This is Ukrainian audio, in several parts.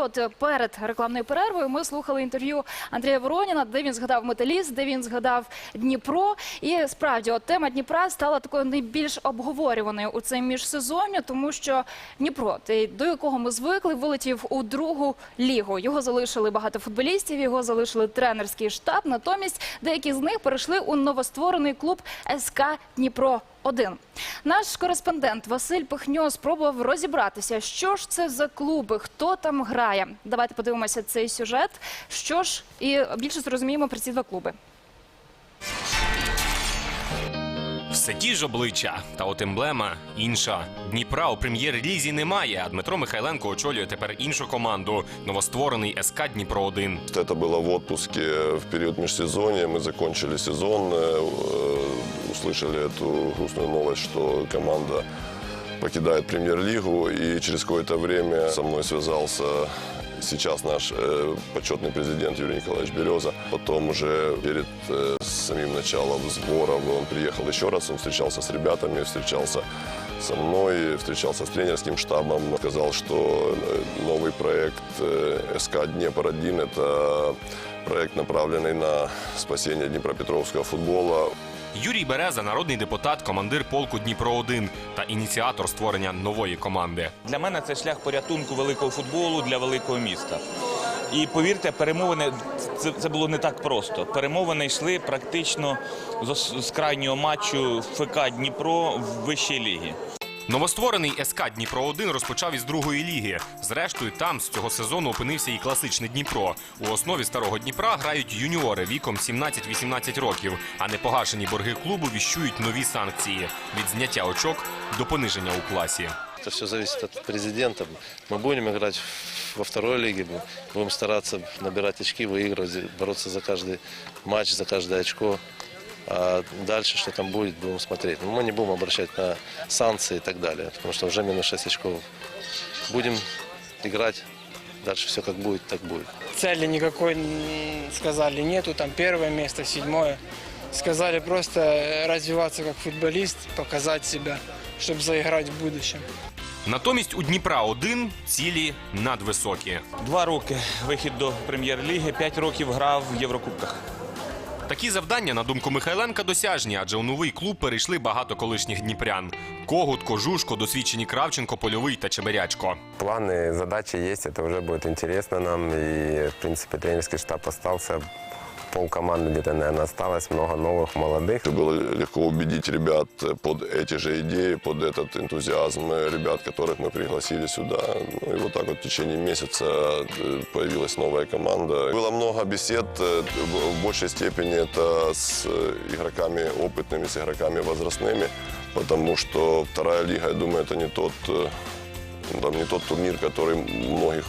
от е, перед рекламною перервою ми слухали інтерв'ю Андрія Вороніна, де він згадав металіст, де він згадав Дніпро. І справді, от тема Дніпра стала такою найбільш обговорюваною у цей міжсезоння, тому що Дніпро, до якого ми звикли, вилетів у другу лігу. Його залишили багато футболістів, його залишили тренерський штаб. Натомість деякі з них перейшли у новостворений клуб СК Дніпро. 1 наш кореспондент Василь Пихньо спробував розібратися, що ж це за клуби, хто там грає. Давайте подивимося цей сюжет. Що ж, і більше зрозуміємо про ці два клуби. Все ті ж обличчя, та от емблема інша. Дніпра у прем'єр-лізі немає, а Дмитро Михайленко очолює тепер іншу команду новостворений СК Дніпро 1 Это было в отпуске в период межсезонья. Мы закончили сезон, э, э, услышали эту грустную новость, что команда покидает премьер-лигу. И через какое-то время со мной связался сейчас наш э, почетный президент Юрий Николаевич Береза. Потом уже перед э, самим началом сборов он приехал еще раз, он встречался с ребятами, встречался со мной, встречался с тренерским штабом, сказал, что э, новый проект э, СК Днепр-1 – это проект, направленный на спасение днепропетровского футбола. Юрій Береза, народний депутат, командир полку Дніпро 1 та ініціатор створення нової команди. Для мене це шлях порятунку великого футболу для великого міста. І повірте, перемовини це, це було не так просто. Перемовини йшли практично з, з крайнього матчу ФК Дніпро в вищій лігі. Новостворений СК Дніпро 1 розпочав із другої ліги. Зрештою, там з цього сезону опинився і класичний Дніпро. У основі старого Дніпра грають юніори віком 17-18 років, а непогашені борги клубу віщують нові санкції від зняття очок до пониження у класі. Это все зависит от президента. Мы будем играть во второй лиге, будем стараться набирать очки, выигрывать, бороться за каждый матч, за каждое очко. А дальше, что там будет, будем смотреть. Но мы не будем обращать на санкции и так далее, потому что уже минус 6 очков. Будем играть, дальше все как будет, так будет. Цели никакой сказали нету, там первое место, седьмое. Сказали просто развиваться как футболист, показать себя, чтобы заиграть в будущем. Натомість у Дніпра 1 цілі надвисокі. Два роки вихід до прем'єр-ліги, п'ять років грав в Єврокубках. Такі завдання, на думку Михайленка, досяжні, адже у новий клуб перейшли багато колишніх дніпрян: Когут, Кожушко, досвідчені Кравченко, Польовий та Чеберячко. Плани, задачі є, це вже буде цікаво нам. І в принципі тренерський штаб остался, пол команды где-то, наверное, осталось, много новых, молодых. Было легко убедить ребят под эти же идеи, под этот энтузиазм ребят, которых мы пригласили сюда. Ну и вот так вот в течение месяца э, появилась новая команда. Было много бесед, э, в большей степени это с э, игроками опытными, с игроками возрастными, потому что вторая лига, я думаю, это не тот, там, не тот турнир, который многих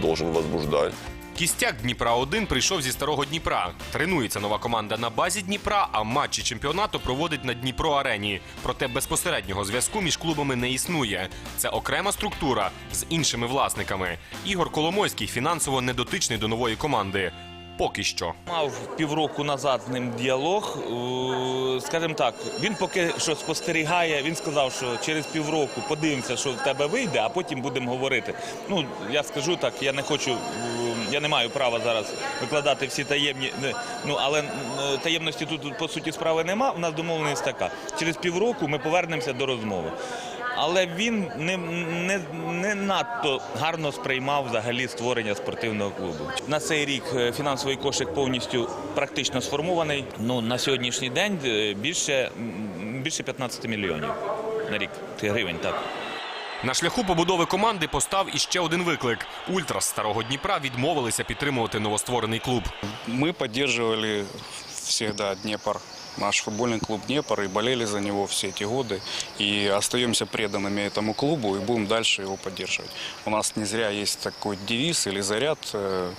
должен возбуждать. Кістяк Дніпра 1 прийшов зі старого Дніпра. Тренується нова команда на базі Дніпра, а матчі чемпіонату проводить на Дніпро Арені. Проте безпосереднього зв'язку між клубами не існує. Це окрема структура з іншими власниками. Ігор Коломойський фінансово недотичний до нової команди. Поки що. Мав півроку назад з ним діалог. Е, Скажімо так, він поки що спостерігає. Він сказав, що через півроку подивимося, що в тебе вийде, а потім будемо говорити. Ну я скажу так, я не хочу, е, я не маю права зараз викладати всі таємні. Ну але таємності тут по суті справи нема. У нас домовленість така. Через півроку ми повернемося до розмови. Але він не, не, не надто гарно сприймав взагалі створення спортивного клубу. На цей рік е, фінансовий кошик повністю практично сформований. Ну на сьогоднішній день е, більше, більше 15 мільйонів на рік гривень. Так. На шляху побудови команди постав іще один виклик. Ультрас старого Дніпра відмовилися підтримувати новостворений клуб. Мы поддерживали всегда Днепр, наш футбольный клуб Днепр, и болели за него все эти годы. И остаемся преданными этому клубу и будем дальше его поддерживать. У нас не зря есть такой девиз или заряд э,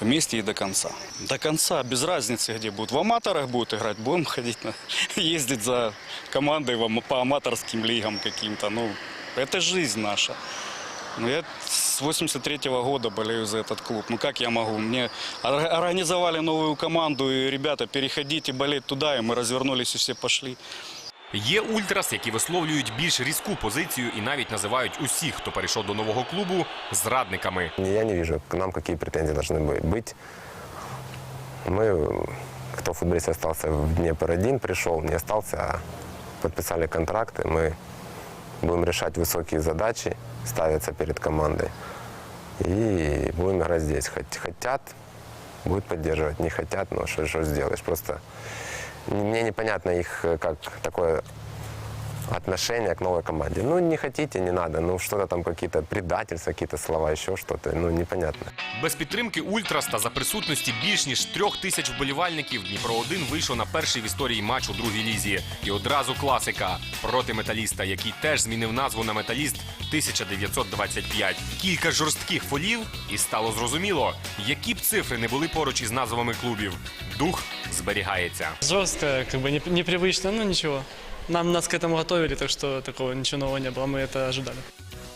вместе и до конца. До конца, без разницы, где будут. В аматорах будут играть, будем ходить, на, ездить за командой в ама- по аматорским лигам каким-то. Ну, это жизнь наша. Ну, я с 83 года болею за этот клуб. Ну, как я могу? Мне ор- организовали новую команду, и ребята, переходите болеть туда, и мы развернулись и все пошли. Є ультрас, які висловлюють більш різку позицію і навіть називають усіх, хто перейшов до нового клубу, зрадниками. Я не вижу, к нам какие претензии должны бы- быть. Мы, кто футболист остался в Днепр-1, пришел, не остался, а подписали контракты. Мы будем решать высокие задачи, ставятся перед командой. И будем играть здесь. Хот- Хотят, будут поддерживать. Не хотят, ну что, что сделаешь. Просто мне непонятно их э, как такое отношение к новой команде. Ну, не хотите, не надо. Ну, что-то там, какие-то предательства, какие-то слова, еще что-то. Ну, непонятно. Без підтримки Ультрас та за присутності більш ніж трьох тисяч вболівальників Дніпро 1 вийшов на перший в історії матч у другій лізі. І одразу класика проти металіста, який теж змінив назву на металіст 1925. Кілька жорстких фолів, і стало зрозуміло, які б цифри не були поруч із назвами клубів. Дух зберігається. Жестко, как бы не- непривычно, но ничего. Нам нас к этому готовили, так что такого ничего нового не было, мы это ожидали.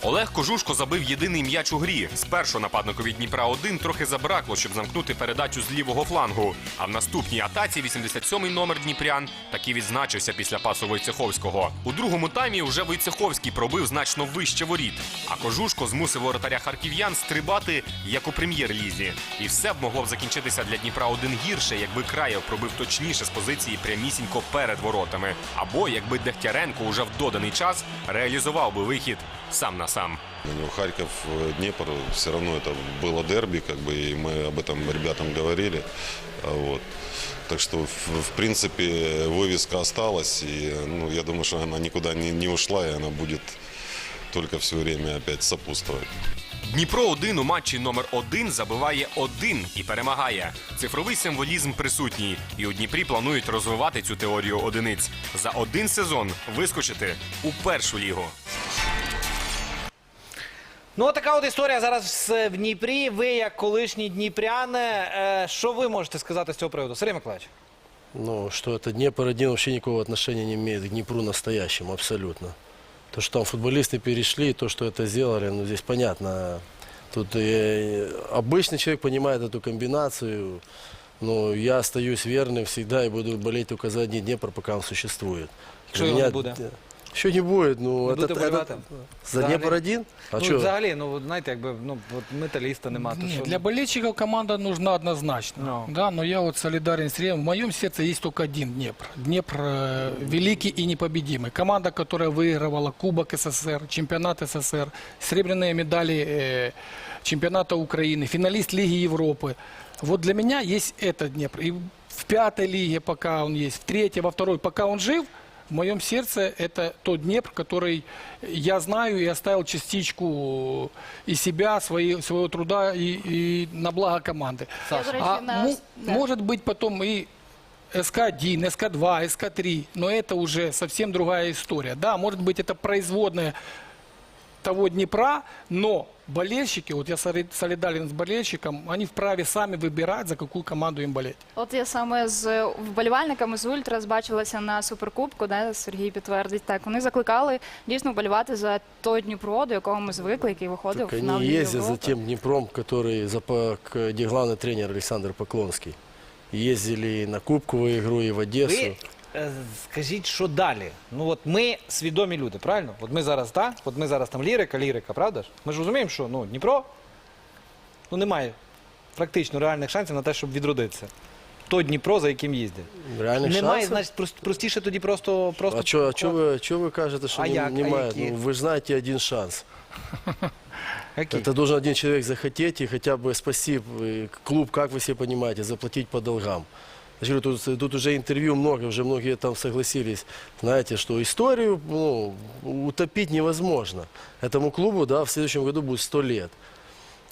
Олег Кожушко забив єдиний м'яч у грі. Спершу нападникові Дніпра 1 трохи забракло, щоб замкнути передачу з лівого флангу. А в наступній атаці 87-й номер Дніпрян таки відзначився після пасу Войцеховського. У другому таймі вже Войцеховський пробив значно вище воріт. А Кожушко змусив воротаря харків'ян стрибати як у прем'єр-лізі. І все б могло б закінчитися для Дніпра 1 гірше, якби Краєв пробив точніше з позиції прямісінько перед воротами. Або якби Дегтяренко уже в доданий час реалізував би вихід сам на сам. Ну, Харьков, э, Днепр, все равно это было дерби, как бы, и мы об этом ребятам говорили. А Вот. Так что, в, в принципе, вывеска осталась, и ну, я думаю, что она никуда не, не ушла, и она будет только все время опять сопутствовать. Дніпро 1 у матчі номер 1 забиває один і перемагає. Цифровий символізм присутній, і у Дніпрі планують розвивати цю теорію одиниць. За один сезон вискочити у першу лігу. Ну, от така от історія зараз в Дніпрі. Ви, як колишні дніпряни, е, що ви можете сказати з цього приводу? Сергій Миколаївич? Ну, что это Днепр-1 вообще никакого отношения не имеет к Днепру настоящему, абсолютно. То, что там футболисты перешли, то, что это сделали, ну, здесь понятно. Тут э, обычный человек понимает эту комбинацию. Но я остаюсь верным всегда и буду болеть только за один Днепр, пока он существует. Що Для його меня- не буде? Що не будет, ну, Не это, будете это- вболівати? за Взагалі? Днепр-1? А ну, что? взагалі, ну, от знаєте, якби ну, от металіста нема. То Нет, що... для болельщиков команда нужна однозначно. Ну. Да, но я вот солидарен с Рием. В моем сердце есть только один Днепр. Днепр э, великий и непобедимый. Команда, которая выигрывала Кубок СССР, чемпионат СССР, серебряные медали э, чемпионата Украины, финалист Лиги Европы. Вот для меня есть этот Днепр. И в пятой лиге, пока он есть, в третьей, во второй, пока он жив, в моем сердце это тот Днепр, который я знаю и оставил частичку и себя, свои, своего труда и, и на благо команды. Я, до речі, А на- му- да. может быть потом и СК-1, СК-2, СК-3, но это уже совсем другая история. Да, может быть это производная того Днепра, но болельщики, вот я соли- солидарен с болельщиком, они вправе сами выбирать, за какую команду им болеть. От я саме з вболівальниками з Ультрас бачилася на суперкубку, де Сергій підтвердить. Так, вони закликали дійсно вболівати за той Дніпро, до якого ми звикли, який виходив Так в фінал они Ліги ездят за Європи. тем Днепром, который, за, по- к- где главный тренер Александр Поклонский. Ездили и на кубковую игру, и в Одессу. Ви е, скажіть, що далі? Ну от ми свідомі люди, правильно? От ми зараз, так? От ми зараз там лірика, лірика, правда ж? Ми ж розуміємо, що ну, Дніпро ну, немає практично реальних шансів на те, щоб відродитися. То Дніпро, за яким їздять. Реальных Немає, шансов? значить, прос- простіше тоді просто. просто А что а чё вы, чё вы кажете, что А не, як? не А мает? які? Ну, вы же знаете один шанс. Які? Это должен один человек захотеть и хотя бы спасти э, клуб, как вы себе понимаете, заплатить по долгам. Я же говорю, тут, тут уже интервью много, уже многие там согласились, знаете, что историю ну, утопить невозможно. Этому клубу, да, в следующем году будет 100 лет.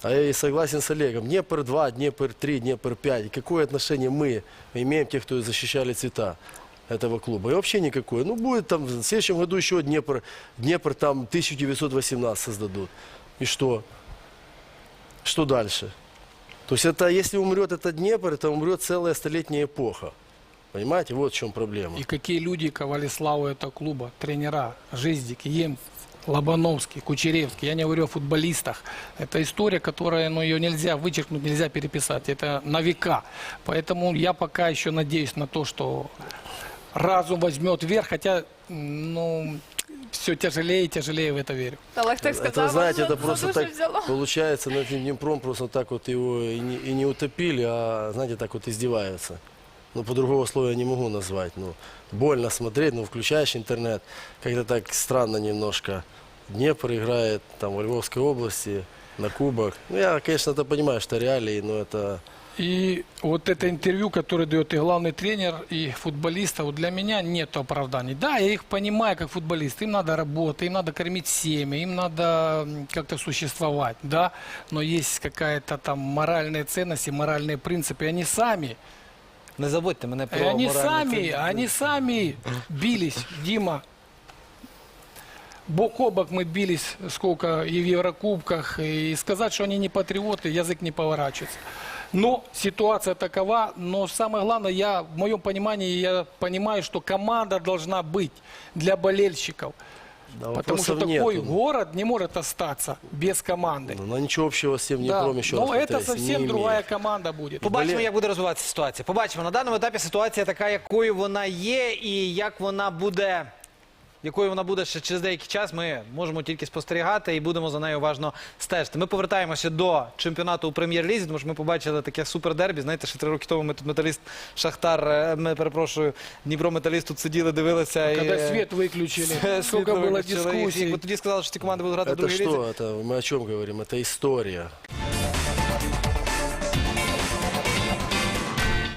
А я и согласен с Олегом. Днепр 2, Днепр 3, Днепр 5. И какое отношение мы имеем, те, кто защищали цвета этого клуба? И вообще никакое. Ну, будет там в следующем году еще Днепр, Днепр там 1918 создадут. И что? Что дальше? То есть это, если умрет этот Днепр, это умрет целая столетняя эпоха. Понимаете, вот в чем проблема. И какие люди ковали славу этого клуба, тренера, Жиздик, Ем, Лобановский, Кучеревский. Я не говорю о футболистах. Это история, которая, ну, ее нельзя вычеркнуть, нельзя переписать. Это на века. Поэтому я пока еще надеюсь на то, что разум возьмет верх. Хотя ну, все тяжелее и тяжелее в это верю. Олег так сказав, Это, знаете, аж за- это просто за душу так взяло. получается, над этим Днепром просто так вот его и не, и не утопили, а, знаете, так вот издеваются. Ну, по-другому слова я не могу назвать. Ну, больно смотреть, ну, включаешь интернет, как-то так странно немножко. Днепр играет там в Львовской области на кубок. Ну, я, конечно, это понимаю, что реалии, но это... И вот это интервью, которое дает и главный тренер, и футболиста, вот для меня нет оправданий. Да, я их понимаю как футболист. Им надо работать, им надо кормить семьи, им надо м, как-то существовать, да. Но есть какая-то там моральные ценности, моральные принципы. И они сами, Не забудьте мене и про они моральні сами, цінності. они сами бились, Дима. Бок о бок мы бились сколько и в Еврокубках, и сказать, что они не патриоты, язык не поворачивается. Но ситуация такова, но самое главное, я, в моем понимании, я понимаю, что команда должна быть для болельщиков. Да, Потому что вопросов такой нету. город не может остаться без команды. Ну, ничего общего с тем Да, Днепром еще но раз это повторюсь, не совсем имеет. другая команда будет. Побачимо, Боле- як буде розвиватися ситуація. Побачимо. На даному етапі ситуація така, якою вона є, і як вона буде. Якою вона буде ще через деякий час, ми можемо тільки спостерігати і будемо за нею уважно стежити. Ми повертаємося до чемпіонату у прем'єр-лізі, тому що ми побачили таке супердербі. Знаєте, ще три роки тому ми тут металіст Шахтар, е, ми перепрошую, Дніпро металіст тут сиділи, дивилися. Когда і, е, свет выключили, світ сколько было виключили. І дискуссий. Якби тоді сказали, що ці команди будуть грати в Это другій лізі. что? Это мы о чем говорим? Это история.